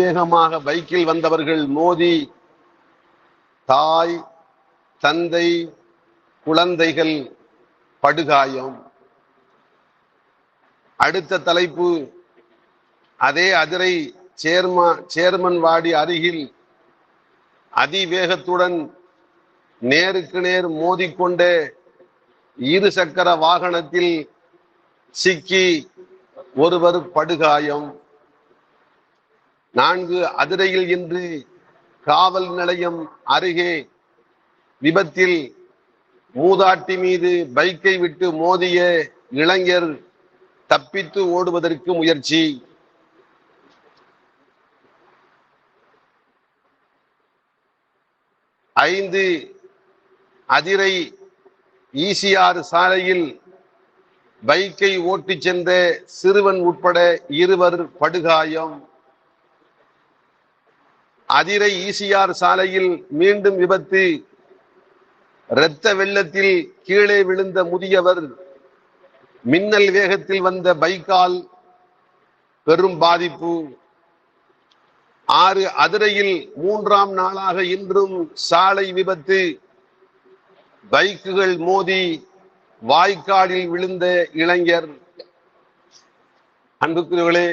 அதிவேகமாக பைக்கில் வந்தவர்கள் மோதி தாய் தந்தை குழந்தைகள் படுகாயம். அடுத்த தலைப்பு அதே அதிரை சேர்மா சேர்மன் வாடி அருகில் அதிவேகத்துடன் நேருக்கு நேர் மோதிக்கொண்டே இரு சக்கர வாகனத்தில் சிக்கி ஒருவர் படுகாயம். நான்கு அதிரையில் இன்று காவல் நிலையம் அருகே விபத்தில் மூதாட்டி மீது பைக்கை விட்டு மோதிய இளைஞர் தப்பித்து ஓடுவதற்கு முயற்சி. ஐந்து அதிரை ஈசிஆர் சாலையில் பைக்கை ஓட்டிச் சென்ற சிறுவன் உட்பட இருவர் படுகாயம். அதிரை ஈசிஆர் சாலையில் மீண்டும் விபத்து. இரத்த வெள்ளத்தில் கீழே விழுந்த முதியவர் மின்னல் வேகத்தில் வந்த பைக்கால் பெரும் பாதிப்பு. ஆறு அதிரையில் மூன்றாம் நாளாக இன்றும் சாலை விபத்து. பைக்குகள் மோதி வாய்க்காலில் விழுந்த இளைஞர். அன்புக்குரியவர்களே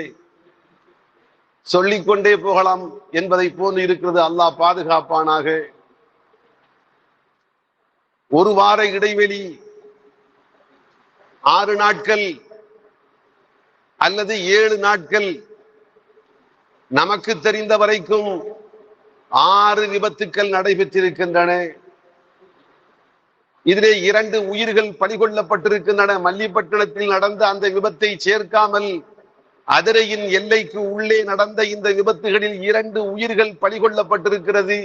சொல்லிக்கொண்டே போகலாம் என்பதை போன்று இருக்கிறது அல்லாஹ் பாதுகாப்பானாக. ஒரு வார இடைவெளி ஆறு நாட்கள் அல்லது ஏழு நாட்கள் நமக்கு தெரிந்த வரைக்கும் ஆறு விபத்துக்கள் நடைபெற்றிருக்கின்றன. இதிலே இரண்டு உயிர்கள் பணிகொள்ளப்பட்டிருக்கின்றன மல்லிப்பட்டினத்தில் நடந்த அந்த விபத்தை சேர்க்காமல் அதிரையின் எல்லைக்கு உள்ளே நடந்த இந்த விபத்துகளில் இரண்டு உயிர்கள் பலிகொள்ளப்பட்டிருக்கிறது.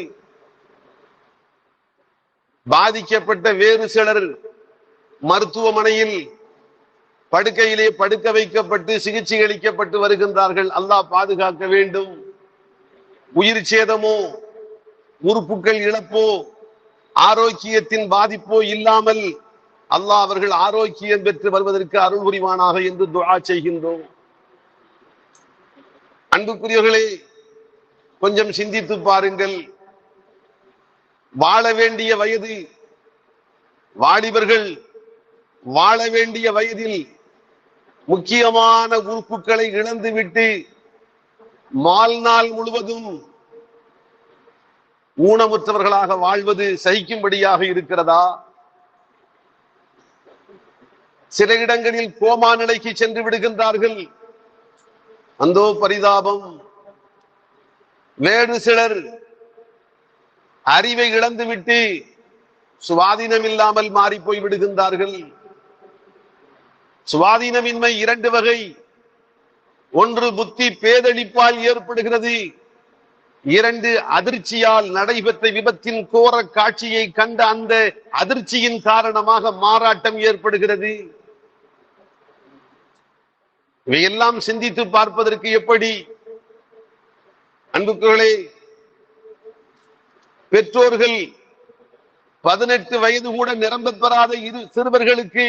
பாதிக்கப்பட்ட வேறு சிலர் மருத்துவமனையில் படுக்கையிலே படுக்க வைக்கப்பட்டு சிகிச்சை அளிக்கப்பட்டு வருகின்றார்கள். அல்லாஹ் பாதுகாக்க வேண்டும். உயிர் சேதமோ உறுப்புகள் இழப்போ ஆரோக்கியத்தின் பாதிப்போ இல்லாமல் அல்லாஹ் அவர்கள் ஆரோக்கியம் பெற்று வருவதற்கு அருள் புரிவானாக என்று துழா செய்கின்றோம். அன்புக்குரியவர்களே கொஞ்சம் சிந்தித்து பாருங்கள். வாழ வேண்டிய வயது வாலிபர்கள் வாழ வேண்டிய வயதில் முக்கியமான உறுப்புகளை இழந்துவிட்டு மால்நாள் முழுவதும் ஊனமுற்றவர்களாக வாழ்வது சகிக்கும்படியாக இருக்கிறதா? சில இடங்களில் கோமா நிலைக்கு சென்று விடுகின்றார்கள். அந்தோ பரிதாபம். வேறு சிலர் அறிவை இழந்துவிட்டு சுவாதீனம் இல்லாமல் மாறி போய் விடுகின்றார்கள். சுவாதீனமின்மை இரண்டு வகை. ஒன்று புத்தி பேதளிப்பால் ஏற்படுகிறது. இரண்டு அதிர்ச்சியால் நடைபெற்ற விபத்தின் கோர காட்சியை கண்ட அந்த அதிர்ச்சியின் காரணமாக மாறாட்டம் ஏற்படுகிறது. இவையெல்லாம் சிந்தித்து பார்ப்பதற்கு எப்படி? அன்புக்குகளே பெற்றோர்கள் பதினெட்டு வயது கூட நிரம்ப பெறாத இரு சிறுவர்களுக்கு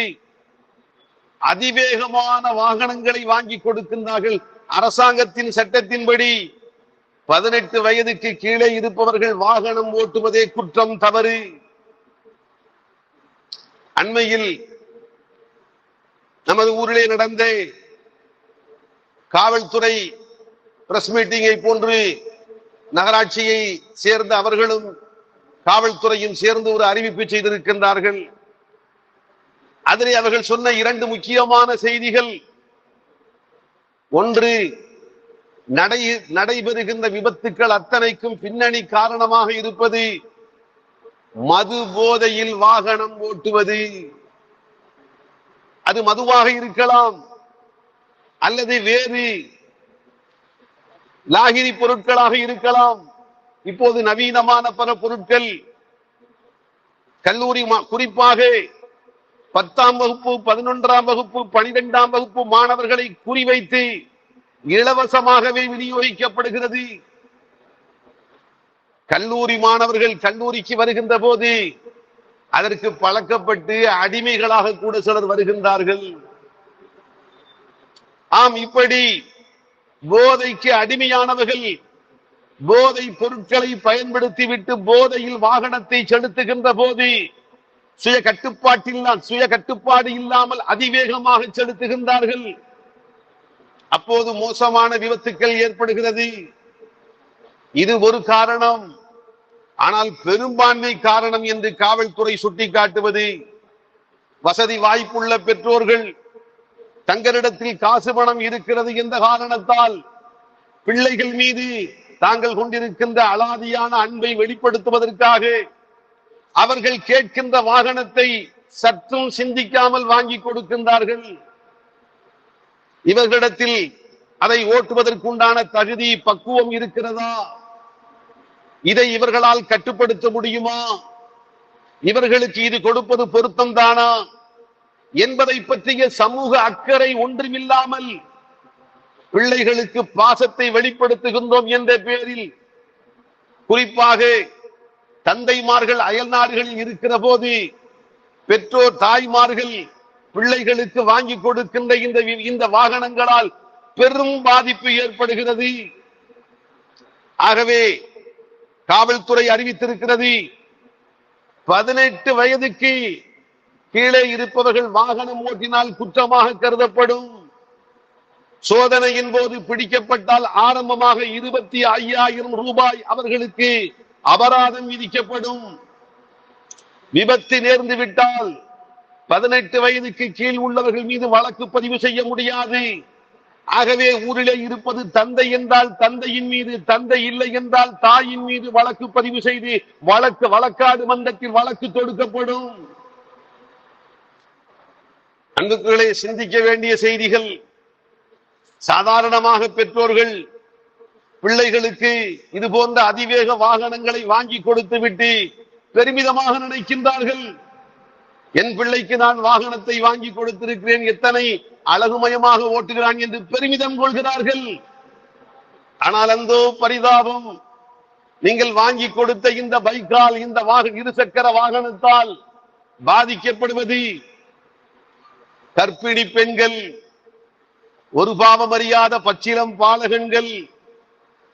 அதிவேகமான வாகனங்களை வாங்கி கொடுக்கின்றார்கள். அரசாங்கத்தின் சட்டத்தின்படி பதினெட்டு வயதுக்கு கீழே இருப்பவர்கள் வாகனம் ஓட்டுவதே குற்றம் தவறு. அண்மையில் நமது ஊரிலே நடந்த காவல்துறை பிரஸ் மீட்டிங்கை போன்று நகராட்சியை சேர்ந்த அவர்களும் காவல்துறையும் சேர்ந்து ஒரு அறிவிப்பு செய்திருக்கின்றார்கள். அதிலே அவர்கள் சொன்ன இரண்டு முக்கியமான செய்திகள் ஒன்று நடை நடைபெறுகின்ற விபத்துக்கள் அத்தனைக்கும் பின்னணி காரணமாக இருப்பது மது போதையில் வாகனம் ஓட்டுவது. அது மதுவாக இருக்கலாம் அல்லது வேறு லாகிரி பொருட்களாக இருக்கலாம். இப்போது நவீனமான பல பொருட்கள் கல்லூரி குறிப்பாக பத்தாம் வகுப்பு பதினொன்றாம் வகுப்பு பனிரெண்டாம் வகுப்பு மாணவர்களை குறிவைத்து இலவசமாகவே விநியோகிக்கப்படுகிறது. கல்லூரி மாணவர்கள் கல்லூரிக்கு வருகின்ற போது அதற்கு பழக்கப்பட்டு அடிமைகளாக கூட சிலர் வருகின்றார்கள். ஆம் இப்படி போதைக்கு அடிமையானவர்கள் போதை பொருட்களை பயன்படுத்தி விட்டு போதையில் வாகனத்தை செலுத்துகின்ற போது சுய கட்டுப்பாட்டில் சுய கட்டுப்பாடு இல்லாமல் அதிவேகமாக செலுத்துகின்றார்கள். அப்போது மோசமான விபத்துக்கள் ஏற்படுகிறது. இது ஒரு காரணம். ஆனால் பெரும்பான்மை காரணம் என்று காவல்துறை சுட்டிக்காட்டுவது வசதி வாய்ப்புள்ள பெற்றோர்கள் தங்களிடத்தில் காசு பணம் இருக்கிறது என்ற காரணத்தால் பிள்ளைகள் மீது தாங்கள் கொண்டிருக்கின்ற அலாதியான அன்பை வெளிப்படுத்துவதற்காக அவர்கள் கேட்கின்ற வாகனத்தை சற்றும் சிந்திக்காமல் வாங்கி கொடுக்கின்றார்கள். இவர்களிடத்தில் அதை ஓட்டுவதற்குண்டான தகுதி பக்குவம் இருக்கிறதா? இதை இவர்களால் கட்டுப்படுத்த முடியுமா? இவர்களுக்கு இது கொடுப்பது பொருத்தம் தானா என்பதை பற்றிய சமூக அக்கறை ஒன்றுமில்லாமல் பிள்ளைகளுக்கு பாசத்தை வெளிப்படுத்துகின்றோம் என்ற பெயரில் குறிப்பாக தந்தைமார்கள் அயல் நாடுகளில் இருக்கிற போது பெற்றோர் தாய்மார்கள் பிள்ளைகளுக்கு வாங்கி கொடுக்கின்ற இந்த இந்த வாகனங்களால் பெரும் பாதிப்பு ஏற்படுகிறது. ஆகவே காவல்துறை அறிவித்திருக்கிறது பதினெட்டு வயதுக்கு கீழே இருப்பவர்கள் வாகனம் ஓட்டினால் குற்றமாக கருதப்படும். சோதனையின் போது பிடிக்கப்பட்டால் ஆரம்பமாக இருபத்தி ஐயாயிரம் ரூபாய் அவர்களுக்கு அபராதம் விதிக்கப்படும். விபத்து நேர்ந்து விட்டால் பதினெட்டு வயதுக்கு கீழ் உள்ளவர்கள் மீது வழக்கு பதிவு செய்ய முடியாது. ஆகவே ஊரிலே இருப்பது தந்தை என்றால் தந்தையின் மீது தந்தை இல்லை என்றால் தாயின் மீது வழக்கு பதிவு செய்து வழக்கு வழக்காடு மன்றத்தில் வழக்கு தொடுக்கப்படும். அன்புக்குகளை சிந்திக்க வேண்டிய செய்திகள் சாதாரணமாக பெற்றோர்கள் பிள்ளைகளுக்கு இது போன்ற அதிவேக வாகனங்களை வாங்கி கொடுத்து விட்டு பெருமிதமாக நினைக்கின்றார்கள். என் பிள்ளைக்கு நான் வாகனத்தை வாங்கி கொடுத்திருக்கிறேன். எத்தனை அழகுமயமாக ஓட்டுகிறான் என்று பெருமிதம் கொள்கிறார்கள். ஆனால் அந்தோ பரிதாபம். நீங்கள் வாங்கி கொடுத்த இந்த பைக்கால் இந்த வாக இருசக்கர வாகனத்தால் பாதிக்கப்படுவது கர்ப்பிணி பெண்கள் ஒரு பாவம் அறியாத பச்சிலம் பாலகன்கள்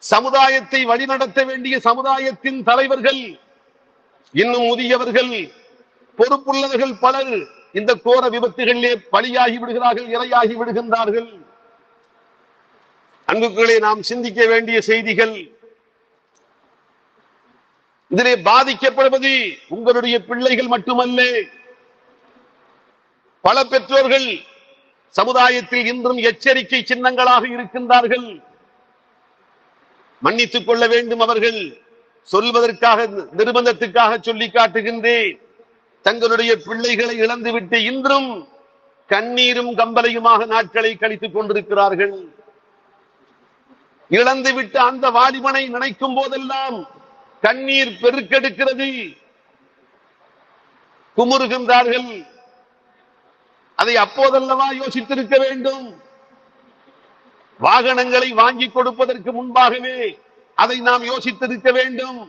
சமுதாயத்தை வழிநடத்த வேண்டிய சமுதாயத்தின் தலைவர்கள் இன்னும் முதியவர்கள் பொறுப்புள்ளவர்கள் பலர் இந்த கோர விபத்துகளிலே பலியாகி விடுகிறார்கள் இரையாகி விடுகின்றார்கள். அன்புக்களே நாம் சிந்திக்க வேண்டிய செய்திகள் இதிலே பாதிக்கப்படுவது உங்களுடைய பிள்ளைகள் மட்டுமல்ல. பல பெற்றோர்கள் சமுதாயத்தில் இன்றும் எச்சரிக்கை சின்னங்களாக இருக்கின்றார்கள். மன்னித்துக் கொள்ள வேண்டும் அவர்கள். சொல்வதற்காக நிர்பந்தத்துக்காக சொல்லி காட்டுகின்றேன். தங்களுடைய பிள்ளைகளை இழந்துவிட்டு இன்றும் கண்ணீரும் கம்பலையுமாக நாட்களை கழித்துக் கொண்டிருக்கிறார்கள். இழந்துவிட்டு அந்த வாலிபனை நினைக்கும் போதெல்லாம் கண்ணீர் பெருக்கெடுக்கிறது. குமுறுகின்றார்கள். அதை அப்போதல்லவா யோசித்திருக்க வேண்டும். வாகனங்களை வாங்கி கொடுப்பதற்கு முன்பாகவே அதை நாம் யோசித்திருக்க வேண்டும்.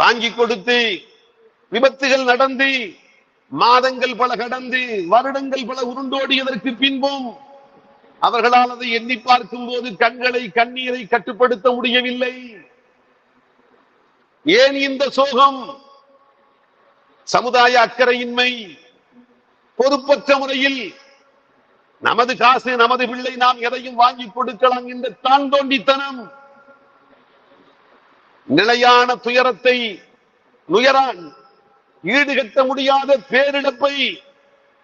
வாங்கி கொடுத்து விபத்துகள் நடந்து மாதங்கள் பல கடந்து வருடங்கள் பல உருண்டோடியதற்கு பின்பும் அவர்களால் அதை எண்ணி பார்க்கும் போது கண்களை கண்ணீரை கட்டுப்படுத்த முடியவில்லை. ஏன் இந்த சோகம்? சமுதாய அக்கறையின்மை பொறுப்பற்ற முறையில் நமது காசு நமது பிள்ளை நாம் எதையும் வாங்கி கொடுக்கலாம் என்று தான் தோண்டித்தனம் நிலையான துயரத்தை நுயரான் ஈடுகட்ட முடியாத பேரிழப்பை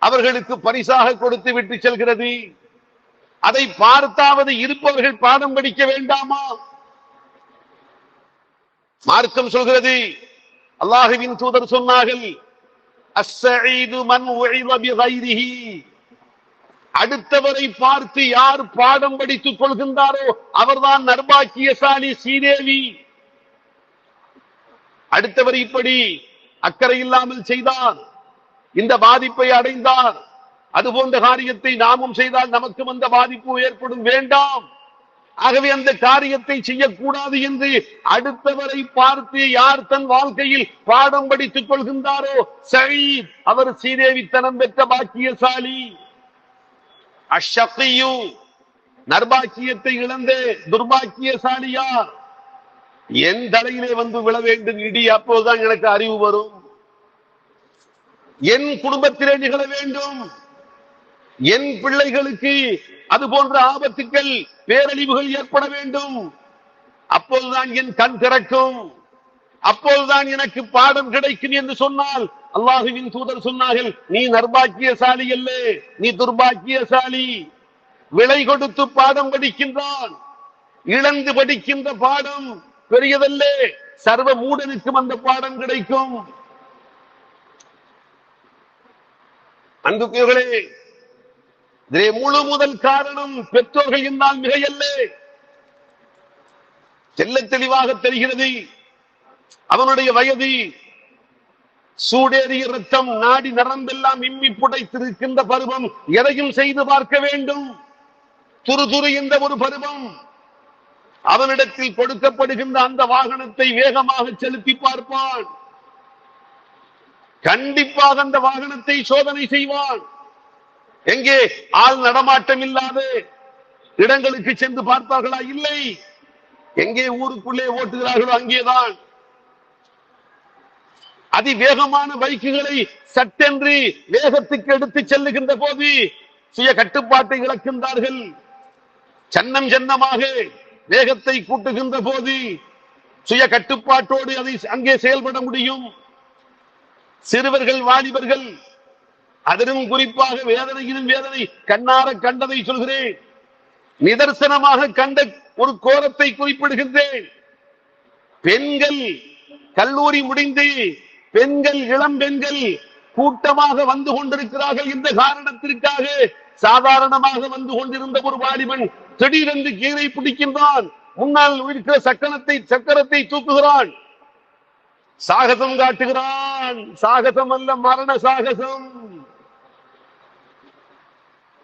அவர்களுக்கு பரிசாக கொடுத்து விட்டு செல்கிறது. அதை பார்த்தாவது இருப்பவர்கள் பாடம் படிக்க வேண்டாமா? மார்க்கம் சொல்கிறது அல்லாஹுவின் தூதர் சொன்னார்கள் அடுத்தவரை பார்த்து யார் பாடம் படித்துக் கொள்கின்றாரோ அவர்தான் நர்பாக்கியசாலி ஸ்ரீதேவி. அடுத்தவர் இப்படி அக்கறை இல்லாமல் செய்தார். இந்த பாதிப்பை அடைந்தார். அது போன்ற காரியத்தை நாமும் செய்தால் நமக்கும் அந்த பாதிப்பு ஏற்படும். வேண்டாம். ஆகவே அந்த காரியத்தை செய்யக்கூடாது என்று அடுத்தவரை பார்த்து யார் தன் வாழ்க்கையில் பாடம் படித்துக் கொள்கின்றாரோ சரி அவர் ஸ்ரீதேவித்தனம் பெற்ற பாக்கியசாலி. அஷக்கியு நர்பாக்கியத்தை இழந்து துர்பாக்கியசாலியா. என் தலையிலே வந்து விழ வேண்டும் இடி அப்போதுதான் எனக்கு அறிவு வரும். என் குடும்பத்திலே நிகழ வேண்டும். என் பிள்ளைகளுக்கு அது போன்ற ஆபத்துக்கள் பேரழிவுகள் ஏற்பட வேண்டும். அப்போதுதான் என் கண் திறக்கும். அப்போதுதான் எனக்கு பாடம் கிடைக்கும் என்று சொன்னால் அல்லாஹுவின் தூதர் சொன்னார்கள் நீ நர்பாக்கியசாலி அல்ல நீ துர்பாக்கியசாலி. விலை கொடுத்து பாடம் படிக்கின்றான். இழந்து படிக்கின்ற பாடம் பெரியதல்ல சர்வ மூடனுக்கும் அந்த பாடம் கிடைக்கும். அன்புக்குகளே இதிலே முழு முதல் காரணம் பெற்றோர்கள் என்றால் மிகையல்ல. செல்ல தெளிவாக தெரிகிறது. அவனுடைய வயது சூடேறிய ரத்தம் நாடி நரம்பெல்லாம் இம்மி புடைத்திருக்கின்ற பருவம் எதையும் செய்து பார்க்க வேண்டும். துரு துரு என்ற ஒரு பருவம். அவனிடத்தில் கொடுக்கப்படுகின்ற அந்த வாகனத்தை வேகமாக செலுத்தி பார்ப்பான். கண்டிப்பாக அந்த வாகனத்தை சோதனை செய்வான். எங்கே? ஆள் நடமாட்டம் இல்லாத. இடங்களுக்கு சென்று பார்ப்பார்களா? இல்லை. எங்கே ஊருக்குள்ளே ஓட்டுகிறார்களோ அங்கேதான். அதிவேகமான பைக்குகளை சட்டென்று வேகத்துக்கு எடுத்து செல்லுகின்ற போது சுய கட்டுப்பாட்டை இழக்கின்றார்கள். சன்னம் சன்னமாக வேகத்தை கூட்டுகின்ற போது சுய கட்டுப்பாட்டோடு அதை அங்கே செயல்பட முடியும். சிறுவர்கள் வாலிபர்கள் அதிலும் குறிப்பாக வேதனையிலும் வேதனை கண்ணார கண்டதை சொல்கிறேன். நிதர்சனமாக கண்ட ஒரு கோரத்தை குறிப்பிடுகின்றேன். பெண்கள் கல்லூரி முடிந்து பெண்கள் இளம் பெண்கள் கூட்டமாக வந்து கொண்டிருக்கிறார்கள் இந்த காரணத்திற்காக சாதாரணமாக வந்து கொண்டிருந்த ஒரு வாலிபன் திடீரென்று கீரை பிடிக்கின்றான். முன்னால் இருக்கிற சக்கரத்தை சக்கரத்தை தூக்குகிறான். சாகசம் காட்டுகிறான். சாகசம் அல்ல மரண சாகசம்.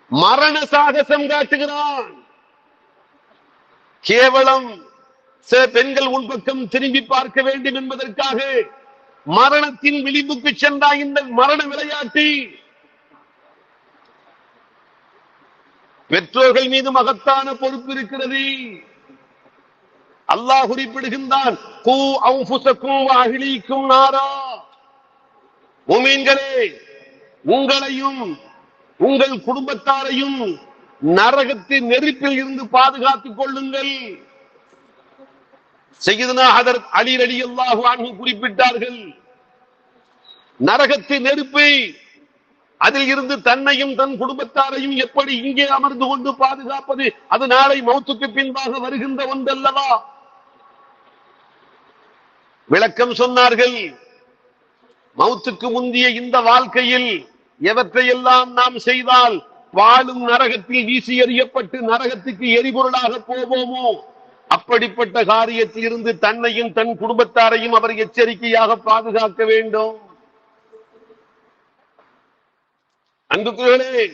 மரண சாகசம் காட்டுகிறான். கேவலம் சில பெண்கள் உன் பக்கம் திரும்பி பார்க்க வேண்டும் என்பதற்காக மரணத்தின் விளிம்புக்கு சென்றா இந்த மரண விளையாட்டு. பெற்றோர்கள் மீது மகத்தான பொறுப்பு இருக்கிறது. அல்லாஹ் குறிப்பிடுகின்றான் கூ அகிலிக்கும் நாரா. முமீன்களே உங்களையும் உங்கள் குடும்பத்தாரையும் நரகத்தின் நெருப்பில் இருந்து பாதுகாத்துக் கொள்ளுங்கள். செய்யுதுனா ஹதரத் அலி அலி அல்லாஹு குறிப்பிட்டார்கள். நரகத்தின் நெருப்பை அதில் இருந்து தன்னையும் தன் குடும்பத்தாரையும் எப்படி இங்கே அமர்ந்து கொண்டு பாதுகாப்பது? அது நாளை மௌத்துக்கு பின்பாக வருகின்ற ஒன்றல்லவா? விளக்கம் சொன்னார்கள். மௌத்துக்கு முந்திய இந்த வாழ்க்கையில் எவற்றையெல்லாம் நாம் செய்தால் வாழும் நரகத்தில் வீசி எறியப்பட்டு நரகத்துக்கு எரிபொருளாக போவோமோ? அப்படிப்பட்ட காரியத்தில் இருந்து தன்னையும் தன் குடும்பத்தாரையும் அவர் எச்சரிக்கையாக பாதுகாக்க வேண்டும். அன்புக்குகளே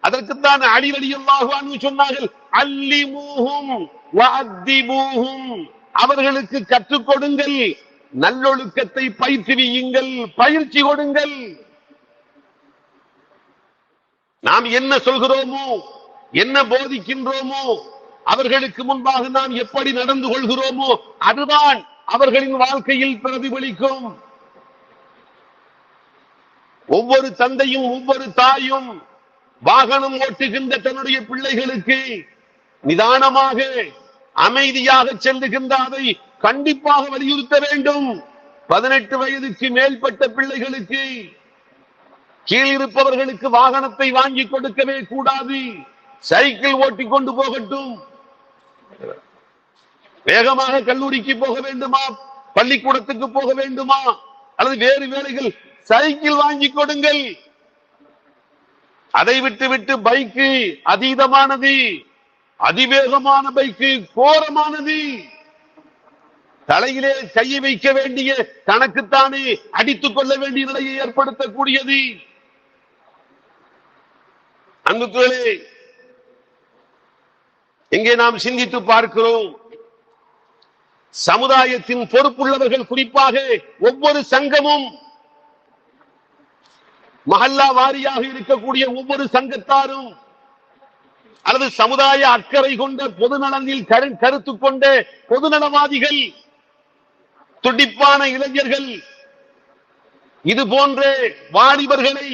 அதற்குத்தான் அடிவடியல்லாக சொன்னார்கள் அல்லிமூஹும் வஅத்திபூஹும். அவர்களுக்கு கற்றுக் கொடுங்கள் நல்லொழுக்கத்தை பயிற்றுவியுங்கள் பயிற்சி கொடுங்கள். நாம் என்ன சொல்கிறோமோ என்ன போதிக்கின்றோமோ அவர்களுக்கு முன்பாக நாம் எப்படி நடந்து கொள்கிறோமோ அதுதான் அவர்களின் வாழ்க்கையில் பிரதிபலிக்கும். ஒவ்வொரு தந்தையும் ஒவ்வொரு தாயும் வாகனம் ஓட்டுகின்ற தன்னுடைய பிள்ளைகளுக்கு நிதானமாக அமைதியாக செல்லுகின்ற அதை கண்டிப்பாக வலியுறுத்த வேண்டும். பதினெட்டு வயதுக்கு மேல்பட்ட பிள்ளைகளுக்கு கீழ் இருப்பவர்களுக்கு வாகனத்தை வாங்கி கொடுக்கவே கூடாது. சைக்கிள் ஓட்டி கொண்டு போகட்டும். வேகமாக கல்லூரிக்கு போக வேண்டுமா? பள்ளிக்கூடத்துக்கு போக வேண்டுமா? அல்லது வேறு வேலைகள் சைக்கிள் வாங்கி கொடுங்கள். அதை விட்டு விட்டு பைக்கு அதீதமானது அதிவேகமான பைக்கு கோரமானது. தலையிலே கையை வைக்க வேண்டிய தனக்குத்தானே அடித்துக் கொள்ள வேண்டிய நிலையை ஏற்படுத்தக்கூடியது. அன்புக்குள்ளே இங்கே நாம் சிந்தித்து பார்க்கிறோம். சமுதாயத்தின் பொறுப்புள்ளவர்கள் குறிப்பாக ஒவ்வொரு சங்கமும் மஹல்லா வாரியாக இருக்கக்கூடிய ஒவ்வொரு சங்கத்தாரும் அல்லது சமுதாய அக்கறை கொண்ட பொதுநலனில் கரு- கருத்து கொண்ட பொதுநலவாதிகள் துடிப்பான இளைஞர்கள் இது போன்ற வாலிபர்களை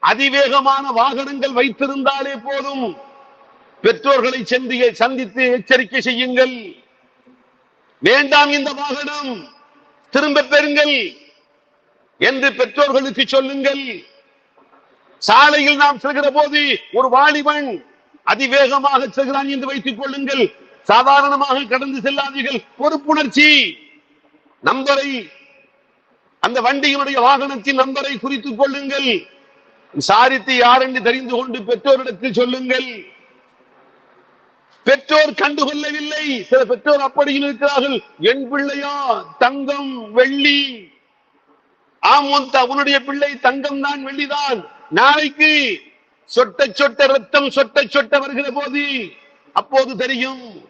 அதிவேகமான வாகனங்கள் வைத்திருந்தாலே போதும். பெற்றோர்களை சென்று சந்தித்து எச்சரிக்கை செய்யுங்கள். வேண்டாம் இந்த வாகனம். திரும்ப பெறுங்கள் என்று பெற்றோர்களுக்கு சொல்லுங்கள். சாலையில் நாம் செல்கிற போது ஒரு வாலிபன் அதிவேகமாக செல்கிறான் என்று வைத்துக் கொள்ளுங்கள். சாதாரணமாக கடந்து செல்லாதீர்கள். பொறுப்புணர்ச்சி. நம்பரை. அந்த வண்டியினுடைய வாகனத்தின் நம்பரை குறித்துக் கொள்ளுங்கள். விசாரித்து யார் என்று தெரிந்து கொண்டு பெற்றோரிடத்தில் சொல்லுங்கள். பெற்றோர் கண்டுகொள்ளவில்லை. சில பெற்றோர் அப்படியில் இருக்கிறார்கள். என் பிள்ளையா தங்கம் வெள்ளி. ஆம் உன்னுடைய பிள்ளை தங்கம் தான் வெள்ளிதான். நாளைக்கு சொட்ட சொட்ட ரத்தம் சொட்ட சொட்ட வருகிற போது அப்போது தெரியும்.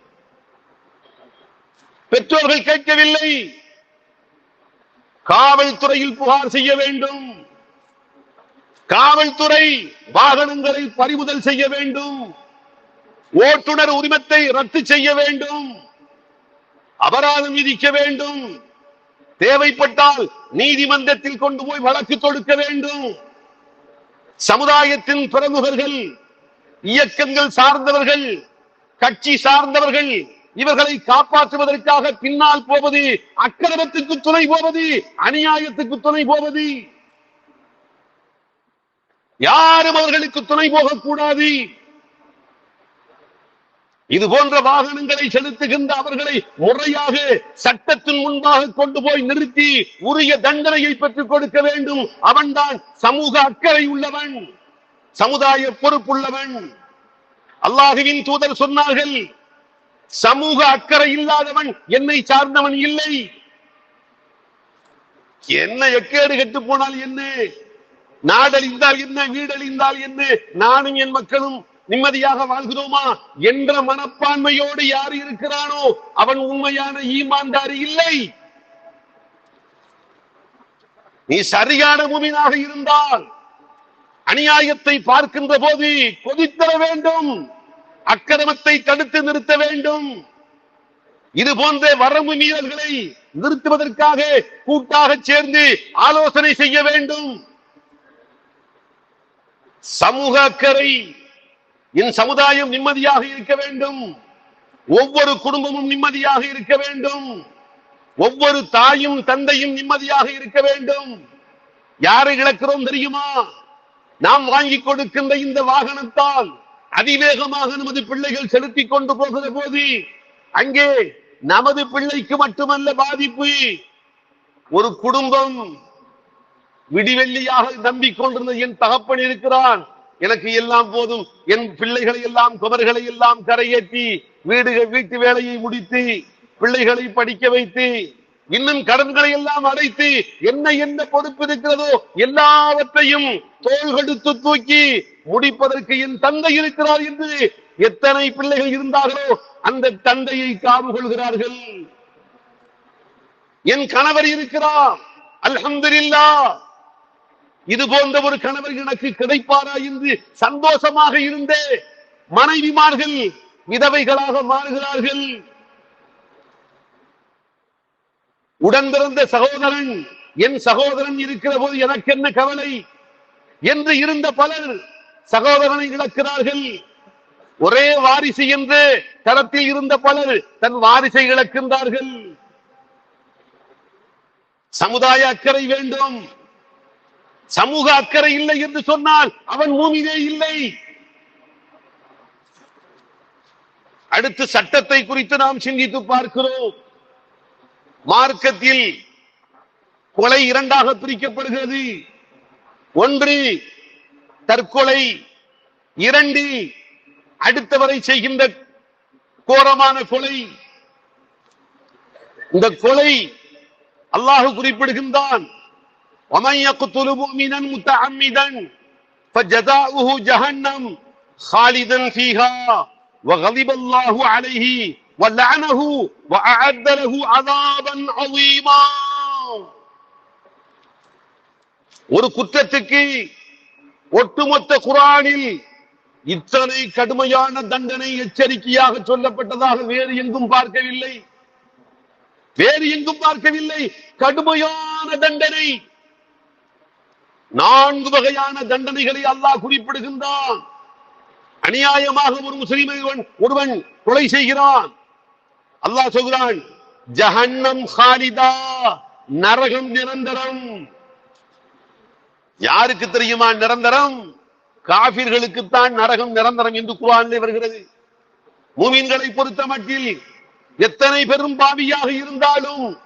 பெற்றோர்கள் கேட்கவில்லை. காவல்துறையில் புகார் செய்ய வேண்டும். காவல்துறை வாகனங்களை பறிமுதல் செய்ய வேண்டும். ஓட்டுநர் உரிமத்தை ரத்து செய்ய வேண்டும். அபராதம் விதிக்க வேண்டும். தேவைப்பட்டால் நீதிமன்றத்தில் கொண்டு போய் வழக்கு தொடுக்க வேண்டும். சமுதாயத்தின் பிரமுகர்கள் இயக்கங்கள் சார்ந்தவர்கள் கட்சி சார்ந்தவர்கள் இவர்களை காப்பாற்றுவதற்காக பின்னால் போவது அக்கிரமத்துக்கு துணை போவது அநியாயத்துக்கு துணை போவது. யாரும் அவர்களுக்கு துணை போகக்கூடாது. இது போன்ற வாகனங்களை செலுத்துகின்ற அவர்களை முறையாக சட்டத்தின் முன்பாக கொண்டு போய் நிறுத்தி உரிய தண்டனையை பெற்றுக் கொடுக்க வேண்டும். அவன்தான் சமூக அக்கறை உள்ளவன் சமுதாய பொறுப்புள்ளவன். அல்லாஹுவின் தூதர் சொன்னார்கள் சமூக அக்கறை இல்லாதவன் என்னை சார்ந்தவன் இல்லை. என்ன எக்கேடு கெட்டு போனால் என்ன? நாடழிந்தால் என்ன வீடழிந்தால் என்ன? நானும் என் மக்களும் நிம்மதியாக வாழ்கிறோமா? என்ற மனப்பான்மையோடு யார் இருக்கிறானோ அவன் உண்மையான ஈமான்தாரி இல்லை. நீ சரியான முமினாக இருந்தால் அநியாயத்தை பார்க்கின்ற போது கொதித்தர வேண்டும் அக்கிரமத்தை தடுத்து நிறுத்த வேண்டும். இது போன்ற வரம்பு மீறல்களை நிறுத்துவதற்காக கூட்டாக சேர்ந்து ஆலோசனை செய்ய வேண்டும். சமூக அக்கறை என் சமுதாயம் நிம்மதியாக இருக்க வேண்டும். ஒவ்வொரு குடும்பமும் நிம்மதியாக இருக்க வேண்டும். ஒவ்வொரு தாயும் தந்தையும் நிம்மதியாக இருக்க வேண்டும். யாரை இழக்கிறோம் தெரியுமா? நாம் வாங்கி கொடுக்கின்ற இந்த வாகனத்தால் அதிவேகமாக நமது பிள்ளைகள் செலுத்திக் கொண்டு போகிற போது அங்கே நமது பிள்ளைக்கு மட்டுமல்ல பாதிப்பு. ஒரு குடும்பம் விடிவெள்ளியாக நம்பிக்கொண்டிருந்த என் தகப்பன் இருக்கிறான். எனக்கு எல்லாம் போதும். என் பிள்ளைகளை எல்லாம் குமர்களை எல்லாம் கரையேற்றி வீடு வீட்டு வேலையை முடித்து பிள்ளைகளை படிக்க வைத்து இன்னும் கடன்களை எல்லாம் அடைத்து என்ன என்ன பொறுப்பு இருக்கிறதோ எல்லாவற்றையும் தோள் கொடுத்து தூக்கி முடிப்பதற்கு என் தந்தை இருக்கிறார் என்று எத்தனை பிள்ளைகள் இருந்தார்களோ அந்த தந்தையை காவு கொள்கிறார்கள். என் கணவர் இருக்கிறார். அல்ஹம்துலில்லாஹ். இது போன்ற ஒரு கணவர் எனக்கு கிடைப்பாரா என்று சந்தோஷமாக இருந்தே மனைவிமார்கள் விதவைகளாக மாறுகிறார்கள். உடன் பிறந்த சகோதரன் என் சகோதரன் இருக்கிற போது எனக்கு என்ன கவலை? என்று இருந்த பலர் சகோதரனை இழக்கிறார்கள். ஒரே வாரிசு என்று தரத்தில் இருந்த பலர் தன் வாரிசை இழக்கின்றார்கள். சமுதாய அக்கறை வேண்டும். சமூக அக்கறை இல்லை என்று சொன்னால் அவன் பூமியிலே இல்லை. அடுத்து சட்டத்தை குறித்து நாம் சிந்தித்து பார்க்கிறோம். மார்க்கத்தில் கொலை இரண்டாக பிரிக்கப்படுகிறது. ஒன்று தற்கொலை இரண்டு அடுத்தவரை செய்கின்ற கோரமான கொலை. இந்த கொலை அல்லாஹ் குறிப்பிடுகின்றான். ومن يقتل مؤمنا متعمدا فجزاؤه جهنم خالدا فيها وغضب الله عليه ولعنه وأعد له عذابا عظيما ஒரு குற்றத்துக்கு ஒட்டுமொத்த குரானில் இத்தனை கடுமையான தண்டனை எச்சரிக்கையாக சொல்லப்பட்டதாக வேறு எங்கும் பார்க்கவில்லை வேறு எங்கும் பார்க்கவில்லை கடுமையான தண்டனை நான்கு வகையான தண்டனைகளை அல்லாஹ் குறிப்பிடுகின்றான். அநியாயமாக ஒரு முஸ்லிமை ஒருவன்- கொலை செய்கிறான். அல்லாஹ் சொல்கிறான் ஜஹன்னம் ஹாலிதா நரகம் நிரந்தரம். யாருக்கு தெரியுமா நிரந்தரம்? காபிர்களுக்குத்தான் நரகம் நிரந்தரம் என்று குர்ஆனிலே வருகிறது. மூமின்களை பொறுத்த மட்டில் எத்தனை பெரும் பாவியாக இருந்தாலும்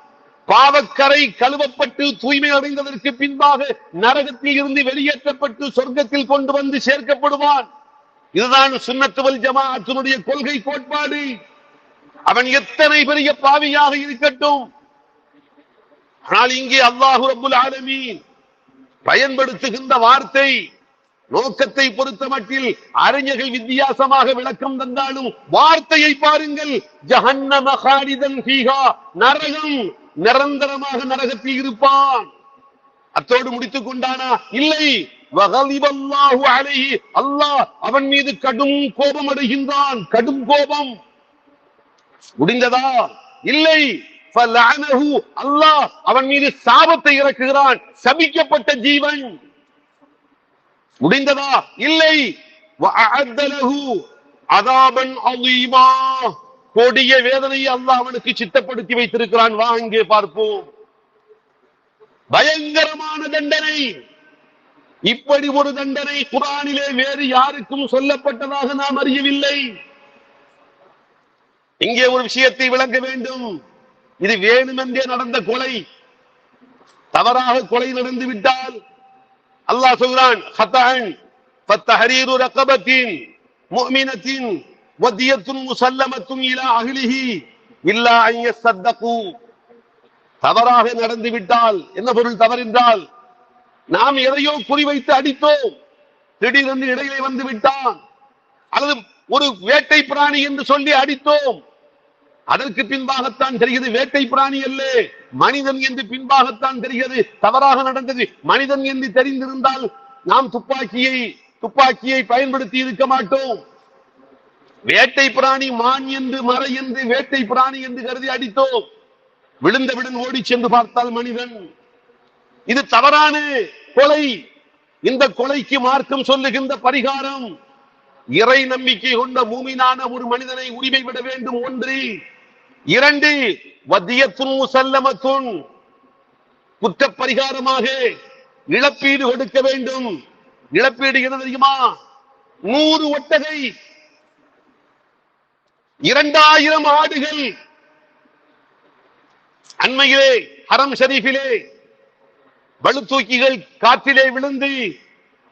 பாவக்கரை கழுவப்பட்டு தூய்மை அடைந்ததற்கு பின்பாக நரகத்தில் இருந்து வெளியேற்றப்பட்டு சொர்க்கத்தில் கொண்டு வந்து சேர்க்கப்படுவான். இதுதான் சுண்ணத்துவல் ஜமாத்தினுடைய கொள்கை கோட்பாடு. அவன் எத்தனை பெரிய பாவியாக இருக்கட்டும். ஆனால் இங்கே அல்லாஹு அபுல் ஆலமீன் பயன்படுத்துகின்ற வார்த்தை நோக்கத்தை பொறுத்த மட்டில் அறிஞர்கள் வித்தியாசமாக விளக்கம் தந்தாலும் வார்த்தையை பாருங்கள். ஜஹன்னம காலிதன் ஃபீஹா நரகம். நிரந்தரமாக நரகத்தில் இருப்பான் அத்தோடு முடித்துக் கொண்டானா இல்லை அல்லாஹ் அவன் மீது கடும் கோபம் அடைகின்றான். கடும் கோபம். முடிந்ததா? இல்லை. அல்லாஹ் அவன் மீது சாபத்தை இறக்குகிறான். சபிக்கப்பட்ட ஜீவன். முடிந்ததா? இல்லை. அதாபன் அதீமா கொடிய வேதனையை அல்லாஹ் அவனுக்கு சித்தப்படுத்தி வைத்திருக்கிறான். வா அங்கே பார்ப்போம். பயங்கரமான தண்டனை. இப்படி ஒரு தண்டனை குரானிலே வேறு யாருக்கும் சொல்லப்பட்டதாக நாம் அறியவில்லை. இங்கே ஒரு விஷயத்தை விளங்க வேண்டும். இது வேணுமென்றே நடந்த கொலை. தவறாக கொலை நடந்து விட்டால் அல்லாஹ் சொல்கிறான் ஹத்தான் ஃபத்தஹரீரு முசல்லமத்துன் இலா அகிலிஹி இல்லா ஐய யஸத்தகு தவறாக நடந்து விட்டால் என்ன பொருள் தவறென்றால் நாம் எதையோ குறிவைத்து அடித்தோம். திடீரென்று இடையிலே வந்து விட்டான். அல்லது ஒரு வேட்டை பிராணி என்று சொல்லி அடித்தோம். அதற்கு பின்பாகத்தான் தெரிகிறது வேட்டை பிராணி அல்ல. மனிதன் என்று பின்பாகத்தான் தெரிகிறது. தவறாக நடந்தது. மனிதன் என்று தெரிந்திருந்தால் நாம் துப்பாக்கியை துப்பாக்கியை பயன்படுத்தி இருக்க மாட்டோம். வேட்டை பிராணி மான் என்று மறை என்று வேட்டை பிராணி என்று கருதி அடித்தோம். விழுந்தவுடன் ஓடி சென்று பார்த்தால் மனிதன். இது தவறான கொலை. இந்த கொலைக்கு மார்க்கம் சொல்லுகின்ற பரிகாரம். இறை நம்பிக்கை கொண்ட மூமினான ஒரு மனிதனை உரிமை விட வேண்டும் ஒன்று. இரண்டு வத்தியத்துன் முசல்லமத்துன் குற்ற பரிகாரமாக இழப்பீடு கொடுக்க வேண்டும். இழப்பீடு என்ன தெரியுமா? நூறு ஒட்டகை இரண்டாயிரம் ஆடுகள். அண்மையிலே ஹரம் ஷரீஃபிலே பளுதூக்கிகள் காற்றிலே விழுந்து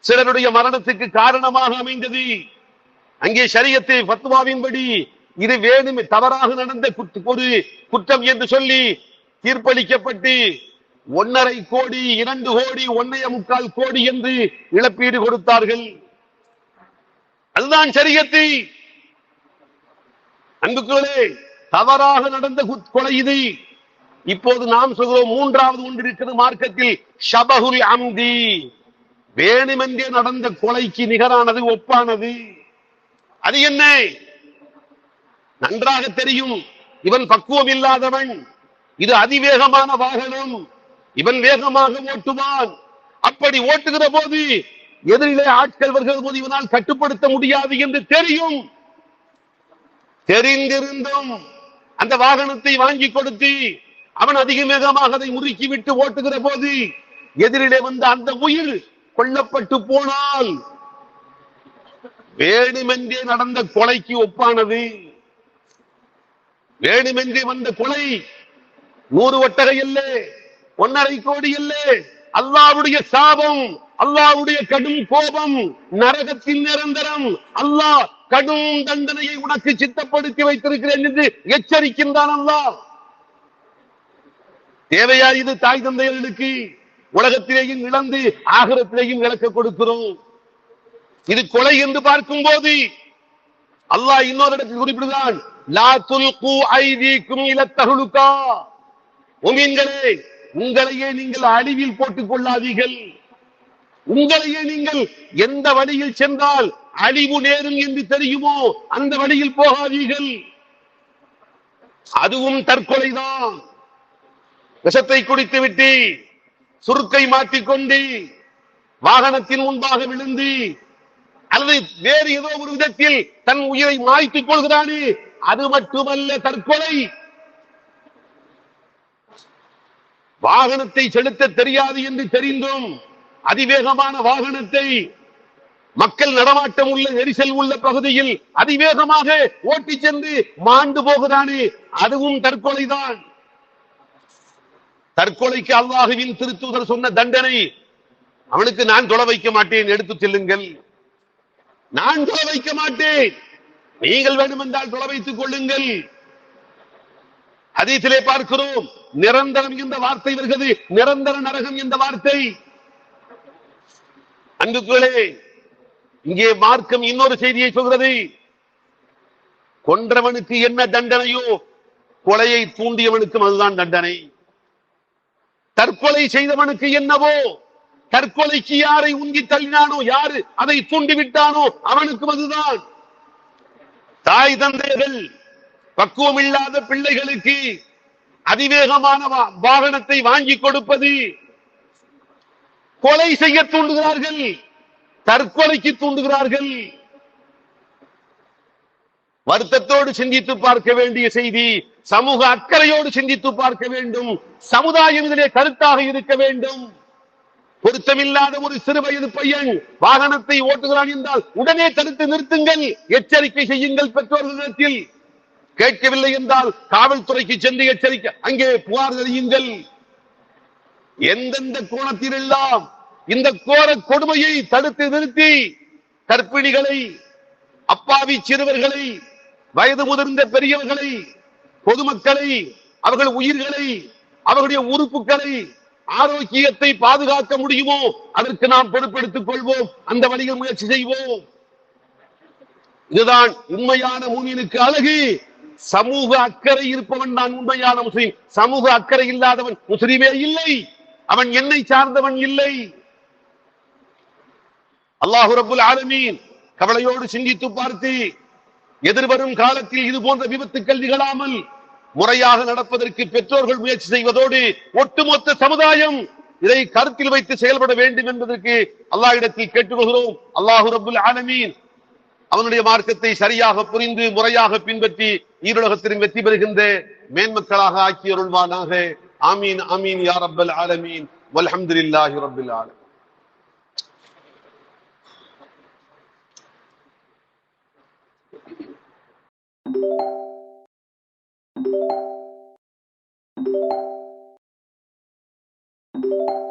சிலருடைய மரணத்துக்கு காரணமாக அமைந்தது. அங்கே சரியத்து பத்துவாவின்படி இது வேணும் தவறாக நடந்த ஒரு குற்றம் என்று சொல்லி தீர்ப்பளிக்கப்பட்டு ஒன்னரை கோடி இரண்டு கோடி ஒன்னைய முக்கால் கோடி என்று இழப்பீடு கொடுத்தார்கள். அதுதான் சரியத்தை அன்புக்குள்ளே தவறாக நடந்த குத்- கொலை இது. இப்போது நாம் சொல்கிறோம் மூன்றாவது ஒன்று இருக்கிறது மார்க்கத்தில் ஷபகுல் அம்தி. வேணுமென்றே நடந்த கொலைக்கு நிகரானது ஒப்பானது. அது என்ன? நன்றாக தெரியும் இவன் பக்குவம் இல்லாதவன். இது அதிவேகமான வாகனம். இவன் வேகமாக ஓட்டுவான். அப்படி ஓட்டுகிற போது எதிரிலே ஆட்கள் வருகிற போது இவனால் கட்டுப்படுத்த முடியாது என்று தெரியும். தெரிந்திருந்தும் அந்த வாகனத்தை வாங்கி கொடுத்து அவன் அதிக வேகமாக அதை முறுக்கி விட்டு ஓட்டுகிற போது எதிரிலே வந்த அந்த உயிர் கொல்லப்பட்டு போனால் வேணுமென்றே நடந்த கொலைக்கு ஒப்பானது. வேணுமென்றே வந்த கொலை நூறு ஒட்டகை அல்ல ஒன்னரை கோடி அல்ல. அல்லாவுடைய சாபம் அல்லாவுடைய கடும் கோபம் நரகத்தின் நிரந்தரம். அல்லாஹ் கடும் தண்டனையை உனக்கு சித்தப்படுத்தி வைத்திருக்கிறேன் என்று எச்சரிக்கின்றான் அல்லாஹ். தேவையா இது தாய் தந்தையர்களுக்கு? உலகத்திலேயும் இழந்து ஆகரத்திலேயும் இழக்க கொடுக்கிறோம். இது கொலை என்று பார்க்கும் போது அல்லாஹ் இன்னொரு இடத்தில் குறிப்பிடுதான் லா துல்கு ஐதீக்கும் இல உமீன்களே உங்களையே நீங்கள் அழிவில் போட்டுக் கொள்ளாதீர்கள். உங்களையே நீங்கள் எந்த வழியில் சென்றால் அழிவு நேரும் என்று தெரியுமோ? அந்த வழியில் போகாதீர்கள். அதுவும் தற்கொலைதான். விஷத்தை குடித்து விட்டு சுருக்கை மாட்டிக்கொண்டு வாகனத்தின் முன்பாக விழுந்து அல்லது வேறு ஏதோ ஒரு விதத்தில் தன் உயிரை மாய்த்துக் கொள்கிறானே அது மட்டுமல்ல தற்கொலை. வாகனத்தை செலுத்த தெரியாது என்று தெரிந்தும் அதிவேகமான வாகனத்தை மக்கள் நடமாட்டம் உள்ள நெரிசல் உள்ள பகுதியில் அதிவேகமாக ஓட்டி சென்று மாண்டு போகிறானே அதுவும் தற்கொலைதான். தற்கொலைக்கு அல்லாஹுவின் திருத்தூதர் சொன்ன தண்டனை. அவனுக்கு நான் தொலை வைக்க மாட்டேன் எடுத்து செல்லுங்கள். நான் தொலை வைக்க மாட்டேன். நீங்கள் வேண்டுமென்றால் தொலை வைத்துக் கொள்ளுங்கள். அதீத்திலே பார்க்கிறோம் நிரந்தரம் என்ற வார்த்தை வருகிறது. நிரந்தர நரகம் என்ற வார்த்தை. அன்புக்குள்ளே இங்கே மார்க்கம் இன்னொரு செய்தியை சொல்கிறது. கொன்றவனுக்கு என்ன தண்டனையோ கொலையை தூண்டியவனுக்கும் அதுதான் தண்டனை. தற்கொலை செய்தவனுக்கு என்னவோ தற்கொலைக்கு யாரை உந்தி தள்ளினானோ யாரு அதை தூண்டி விட்டானோ அவனுக்கும் அதுதான். தாய் தந்தைகள் பக்குவம் இல்லாத பிள்ளைகளுக்கு அதிவேகமான வாகனத்தை வாங்கி கொடுப்பது. கொலை செய்ய தூண்டுகிறார்கள். தற்கொலைக்கு தூண்டுகிறார்கள். வருத்தத்தோடு சிந்தித்து பார்க்க வேண்டிய செய்தி சமூக அக்கறையோடு சிந்தித்து பார்க்க வேண்டும். சமுதாயம் இதிலே கருத்தாக இருக்க வேண்டும். பொருத்தமில்லாத ஒரு சிறு வயது பையன் வாகனத்தை ஓட்டுகிறான் என்றால் உடனே தடுத்து நிறுத்துங்கள். எச்சரிக்கை செய்யுங்கள் பெற்றோர்களிடத்தில். கேட்கவில்லை என்றால் காவல்துறைக்கு சென்று எச்சரிக்கை அங்கே புகார் தெரியுங்கள். எந்தெந்த கோணத்தில் எல்லாம் இந்த கோர கொடுமையை தடுத்து நிறுத்தி கற்பிணிகளை அப்பாவி சிறுவர்களை வயது முதிர்ந்த பெரியவர்களை பொதுமக்களை அவர்கள் உயிர்களை அவர்களுடைய உறுப்புகளை ஆரோக்கியத்தை பாதுகாக்க முடியுமோ அதற்கு நாம் பொறுப்பெடுத்துக் கொள்வோம். அந்த வழியில் முயற்சி செய்வோம். இதுதான் உண்மையான மூமினுக்கு அழகு. சமூக அக்கறை இருப்பவன் நான் உண்மையான முஸ்லீம். சமூக அக்கறை இல்லாதவன் முஸ்லீமே இல்லை. அவன் என்னை சார்ந்தவன் இல்லை. அல்லாஹு ரப்புல் ஆலமீன் கவலையோடு சிந்தித்து பார்த்து எதிர்வரும் காலத்தில் இது போன்ற விபத்துக்கள் நிகழாமல் முறையாக நடப்பதற்கு பெற்றோர்கள் முயற்சி செய்வதோடு ஒட்டுமொத்த சமுதாயம் இதை கருத்தில் வைத்து செயல்பட வேண்டும் என்பதற்கு அல்லாஹிடத்தில் கேட்டுக்கொள்கிறோம். அல்லாஹு ரப்புல் ஆலமீன் அவனுடைய மார்க்கத்தை சரியாக புரிந்து முறையாக பின்பற்றி ஈருலகத்திலும் வெற்றி பெறுகின்ற மேன்மக்களாக ஆக்கியருள்வானாக. ஆமீன் ஆமீன் யார் ரப்பல் ஆலமீன். வல்ஹம்துலில்லாஹி ரப்பில் ஆலமீன். Thank you.